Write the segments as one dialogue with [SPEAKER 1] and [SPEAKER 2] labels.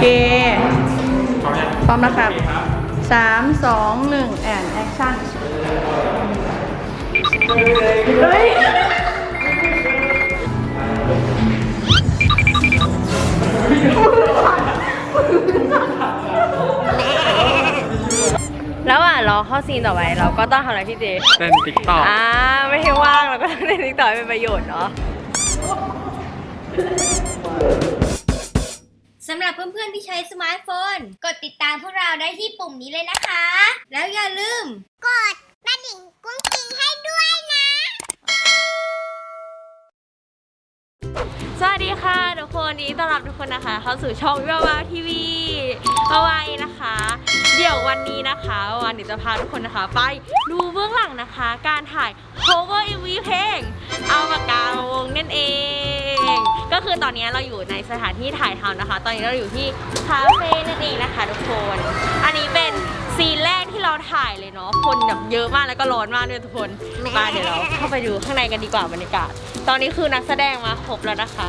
[SPEAKER 1] เค พร้อมนะครับสามสองหนึ่งแอนแอคชั่นเฮ้ย
[SPEAKER 2] แล้วอะรอเข้าซีนต่อไปเราก็ต้องทำอะไรพี่เจ
[SPEAKER 3] เต้นติ๊กต็อก
[SPEAKER 2] อ่าไม่ให้ว่างเราก็ต้องเล่นติ๊กต็อกให้เป็นประโยชน์เนาะ
[SPEAKER 4] สำหรับเพื่อนๆที่ใช้สมาร์ทโฟน กดติดตามพวกเราได้ที่ปุ่มนี้เลยนะคะ แล้วอย่าลืม กดกระดิ่งกุ้งกิ้งให้ด้วยนะ
[SPEAKER 2] สวัสดีค่ะทุกคนนี้ต้อนรับทุกคนนะคะ เข้าสู่ช่องวิวาวาทีวีวาวายนะคะ เดี๋ยววันนี้นะคะวันนี้จะพาทุกคนนะคะ ไปดูเบื้องหลังนะคะ การถ่าย cover MV เพลงเอาปากาวงนั่นเอง ก็คือตอนนี้เราอยู่ในสถานที่ถ่ายทำนะคะ ตอนนี้เราอยู่ที่คาเฟ่นั่นเองนะคะทุกคน อันนี้เป็นซีนแรกที่เราถ่ายเลยเนาะ คนแบบเยอะมากแล้วก็ร้อนมากด้วยทุกคน มาเดี๋ยวเราเข้าไปดูข้างในกันดีกว่าบรรยากาศ ตอนนี้คือนักแสดงมาครบแล้วนะคะ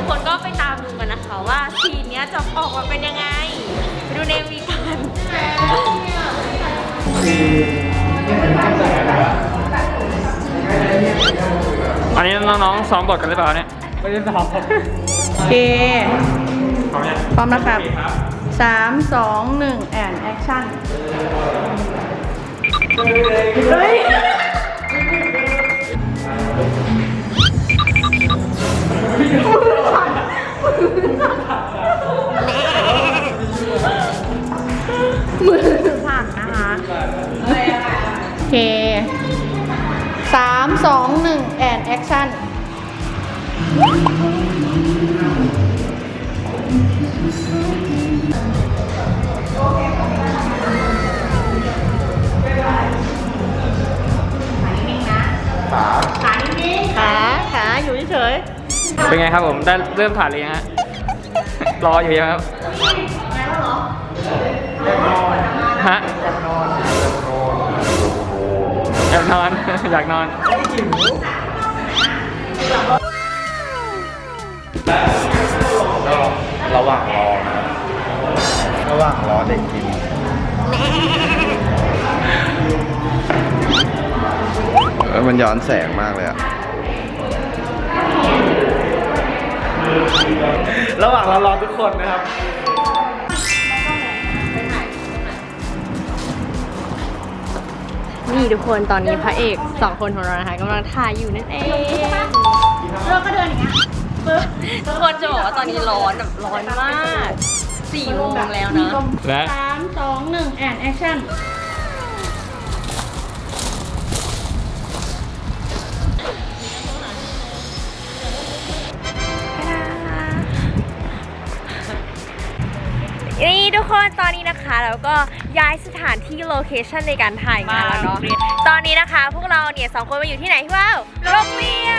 [SPEAKER 2] ทุกคนก็ไปตามดูกันนะคะว่าซีนเนี้ยจะออกมาเป็นยังไงไปดูในวีกัน
[SPEAKER 3] อันนี้น้องๆซ้อมบทกันหรือเปล่าเนี่ยไม่ได้ซ้อม
[SPEAKER 1] โอเค
[SPEAKER 3] พร้อมยัง
[SPEAKER 1] พร้อมนะครับสามสองหนึ่งแอนแอคชั่นเฮ้ย มือสั่นนะคะโอเคสามสองหนึ่งแอนแอคชั่น เป็
[SPEAKER 3] นไงครับผมได้เริ่มถ่ายเลยฮะ รออยู่ยังครับฮะอยากนอน อยากนอน
[SPEAKER 5] ระหว่างรอนะครับระหว่างรอเด็กกิน มันย้อนแสงมากเลยอะ
[SPEAKER 3] ระหว่างเรารอทุกคนนะครับ
[SPEAKER 2] นี่ทุกคนตอนนี้พระเอกสองคนของเรานะคะกำลังถ่ายอยู่นั่นเองเราก็เดินอย่างเงี้ยทุกคนจะบอกว่าตอนนี้ร้อนแบบร้อนมากสี่โมงแล้วนะ
[SPEAKER 3] และ
[SPEAKER 1] สามสองหนึ่งแอนแอคชั่น
[SPEAKER 2] นี่ทุกคนตอนนี้นะคะแล้วก็ย้ายสถานที่โลเคชันในการถ่ายงานแล้วเนาะตอนนี้นะคะ พวกเราเนี่ยสองคนมาอยู่ที่ไหนพี่ว่าวโรงเรีย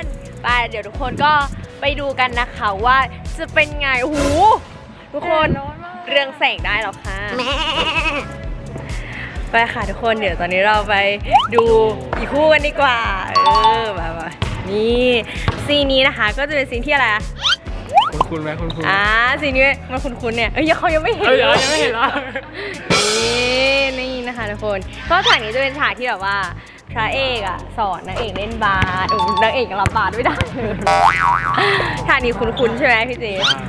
[SPEAKER 2] นไปเดี๋ยวทุกคนก็ไปดูกันนะคะว่าจะเป็นไงโอ้โหทุกคนเรื่องแสงได้แล้วค่ะไปค่ะทุกคนเดี๋ยวตอนนี้เราไปดูอีกคู่กันดีกว่า เออมามานี่ซีนนี้นะคะก็จะเป็นซีนที่อะไรอะ
[SPEAKER 3] คุณคุณไหมคุณคุณ
[SPEAKER 2] อ่าสีนี้มันคุ้นๆเนี่ยเอ้ยเขายังไม่เห็น
[SPEAKER 3] เอ้ยยังไม่เห็นเหรอ
[SPEAKER 2] นี่นี่นะคะทุกคนเพราะฉากนี้จะเป็นฉากที่แบบว่าพระเอกอะสอนนางเอกเล่นบาสโอ้นางเอกยังรับบาสไม่ได้เลยฉากนี้คุ้นๆใช่ไหมพี่เจ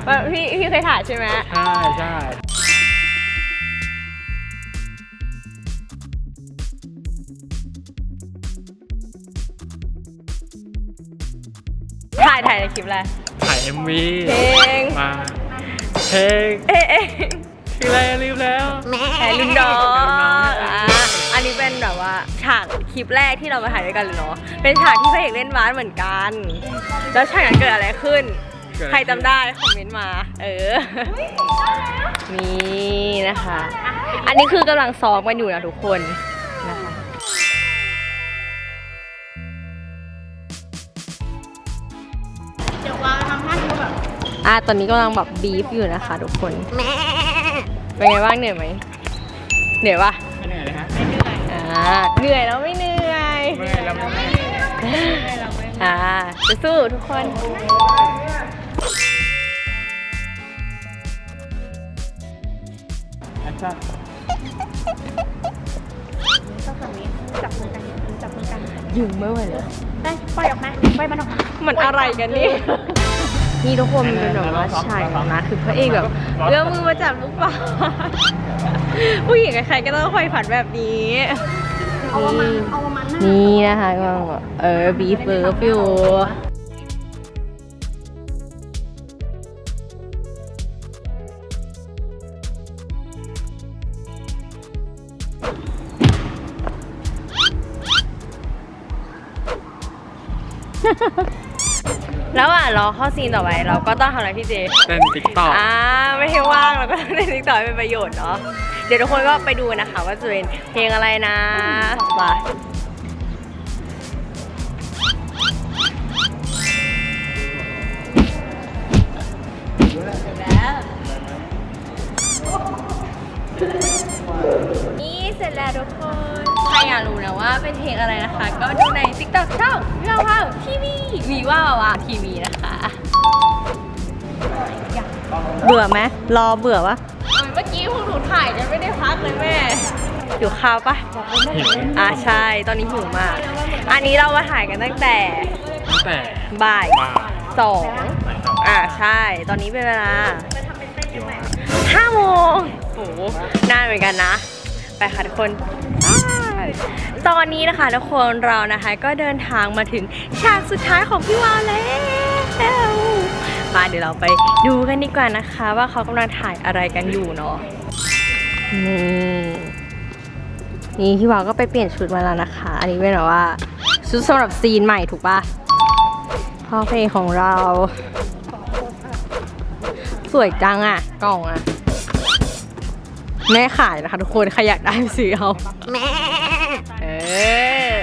[SPEAKER 2] ว่าพี่พี่เคยถ่ายใช่ไหม
[SPEAKER 3] ใช่ใช่
[SPEAKER 2] ถ่ายถ่ายในคลิปอะไร
[SPEAKER 3] ถ่าย MV
[SPEAKER 2] เพลง
[SPEAKER 3] มาเพลง
[SPEAKER 2] เอ๊ะเอ๊ะ
[SPEAKER 3] คืออะไรลืมแล้ว
[SPEAKER 2] แอร์ลินดอร์อ่าอันนี้เป็นแบบว่าฉากคลิปแรกที่เรามาถ่ายด้วยกันเลยเนาะ เป็นฉากที่พระเอกเล่นบาสเหมือนกัน แล้วฉากนั้นเกิดอะไรขึ้นใครจำได้คอมเมนต์มา เออ นี่นะคะ อันนี้คือกำลังซ้อมกันอยู่นะทุกคน อะตอนนี้กำลังแบบบีฟอยู่นะคะทุกคนเป็นไงบ้างเหนื่อยไหมเหนื่อยปะ
[SPEAKER 3] ไม่เหนื่อยเลยฮะ
[SPEAKER 2] อ่าเหนื่อยแล้วไม่เหนื่อย
[SPEAKER 3] เมื่อยแล้วไม่เหนื่อย
[SPEAKER 2] อ่าจะสู้ทุกคน
[SPEAKER 3] แอคชั่น
[SPEAKER 1] ต้องฝั่งนี้จับมือกันจับมือกัน
[SPEAKER 2] ยุงไม่ไหวเลย
[SPEAKER 1] ได้ปล่อยออกมาปล่อยมันออกมา
[SPEAKER 2] มันอะไรกันนี่ นี่ทุกคนมันเป็นแบบว่าชายของนะคือพระเอกแบบเอื้อมมือมาจับลูกบอลผู้หญิงใครๆก็ต้องคอยฝันแบบนี้
[SPEAKER 1] นี่
[SPEAKER 2] นะคะก็แบบเออบีฟเบิร์ฟอยู่ แล้วอะรอเข้าซีนต่อไปเราก็ต้องทำอะไรพี่เจ
[SPEAKER 3] เป็นติ๊กต็อก
[SPEAKER 2] อ่าไม่ให้ว่างเราก็ต้องเล่นติ๊กต็อกให้เป็นประโยชน์เนาะเดี๋ยวทุกคนก็ไปดูนะคะว่าจะเป็นเพลงอะไรนะไป นี่เสร็จแล้วทุกคน ใครอยากรู้นะว่าเป็นเพลงอะไรนะคะ ก็ดูใน TikTok ช่องวิวว้าวทีวีวีว่าวาวทีวีนะคะ เบื่อไหมรอเบื่อปะเมื่อกี้พวกหนูถ่ายกันไม่ได้พักเลยแม่อยู่ข้าวปะอ่าใช่ ตอนนี้หิวมาก อันนี้เรามาถ่ายกันตั้งแต่
[SPEAKER 3] ตั้งแต่
[SPEAKER 2] บ่าย
[SPEAKER 3] บ่าย
[SPEAKER 2] สอง
[SPEAKER 3] บ่ายสอง
[SPEAKER 2] อ่าใช่ ตอนนี้เป็นเวลาห้าโมง โหนานเหมือนกันนะ ไปค่ะทุกคนตอนนี้นะคะทุกคนเรานะคะก็เดินทางมาถึงฉากสุดท้ายของพี่วาวแล้วมาเดี๋ยวเราไปดูกันดีกว่านะคะ ว่าเขากำลังถ่ายอะไรกันอยู่เนาะนี่นี่พี่วาวก็ไปเปลี่ยนชุดมาแล้วนะคะ อันนี้เป็นแบบว่าชุดสำหรับซีนใหม่ถูกปะพ่อเพลงของเรา สวยจังอะกล่องอะ แม่ขายนะคะทุกคนใครอยากได้ไปซื้อเอาเออ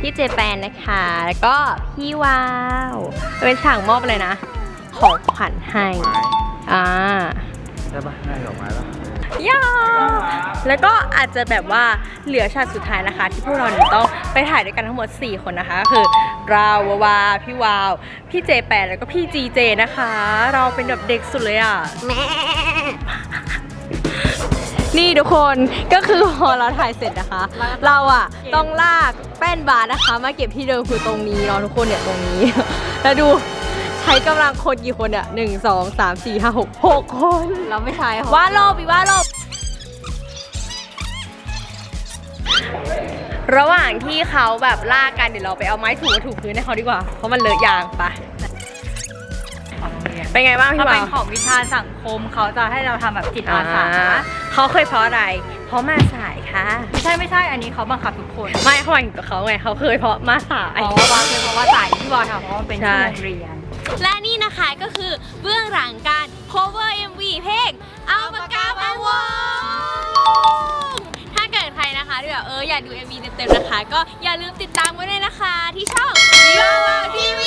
[SPEAKER 2] พี่เจแปนนะคะ แล้วก็พี่วาวเป็นฉากมอบเลยนะ ของขวัญให้
[SPEAKER 3] ไม้
[SPEAKER 2] อ่า
[SPEAKER 3] ใช่ปะได้ดอกไม้ปะ
[SPEAKER 2] ย่าแล้วก็อาจจะแบบว่าเหลือฉากสุดท้ายนะคะ ที่พวกเราเนี่ยต้องไปถ่ายด้วยกันทั้งหมด 4 คนนะคะก็คือเราวาวาพี่วาว พี่เจแปนแล้วก็พี่จีเจนะคะ เราเป็นแบบเด็กสุดเลยอะ นี่ทุกคนก็คือพอเราถ่ายเสร็จนะคะ เราอะต้องลากแป้นบาร์นะคะ มาเก็บที่เดิมคือตรงนี้เนาะทุกคนเนี่ยตรงนี้ แล้วดูใช้กำลังคนกี่คนเนี่ยหนึ่งสองสามสี่ห้าหกหกคน
[SPEAKER 1] เราไม่ใช่
[SPEAKER 2] ว่าโลบอีกว่าโลบระหว่างที่เขาแบบลากกันเดี๋ยวเราไปเอาไม้ถูถูพื้นให้เขาดีกว่า เพราะมันเลอะยางไป เป็นไงบ้างพี่
[SPEAKER 1] ถ้า
[SPEAKER 2] บ่า
[SPEAKER 1] เป็น
[SPEAKER 2] ว
[SPEAKER 1] ของวิชาสังคมเขาจะให้เราทำแบบจิตอาสา
[SPEAKER 2] อ่าเขาเคยเพราะอะไร เพราะมาสายค่ะ
[SPEAKER 1] ไม่ใช่ไม่ใช่อันนี้เขาบังคับทุกคน
[SPEAKER 2] ไม่เขาหมายถึงกับเขาไงเขาเคยเพราะมาสาย
[SPEAKER 1] อ๋อว่าคือเพราะว่าสายที่บอลทำเพราะว่าเป็น
[SPEAKER 2] ใช่
[SPEAKER 1] ช่วงเรียน
[SPEAKER 2] และนี่นะคะก็คือเบื้องหลังการ cover MV เพลงเอาปากกามาวงถ้าเกิดใครนะคะที่แบบเอออยากดู MV เต็มๆนะคะ ก็อย่าลืมติดตามไว้ด้วยนะคะที่ช่อง v i v a TV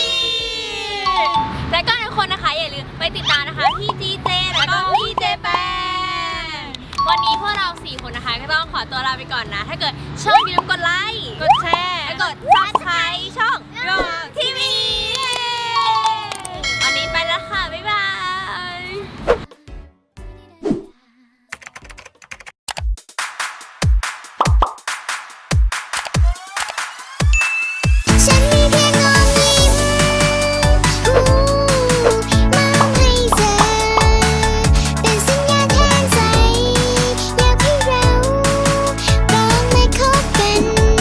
[SPEAKER 2] และก็ทุกคนนะคะอย่าลืมไปติดตามนะคะพี่จีเจแล้วก็พี่เจแปนวันนี้พวกเราสี่คนนะคะ ก็ต้องขอตัวลาไปก่อนนะ ถ้าเกิดชอบอย่าลืมกดไลค์
[SPEAKER 1] กดแชร์
[SPEAKER 2] และกด subscribe ช่อง v i v a TV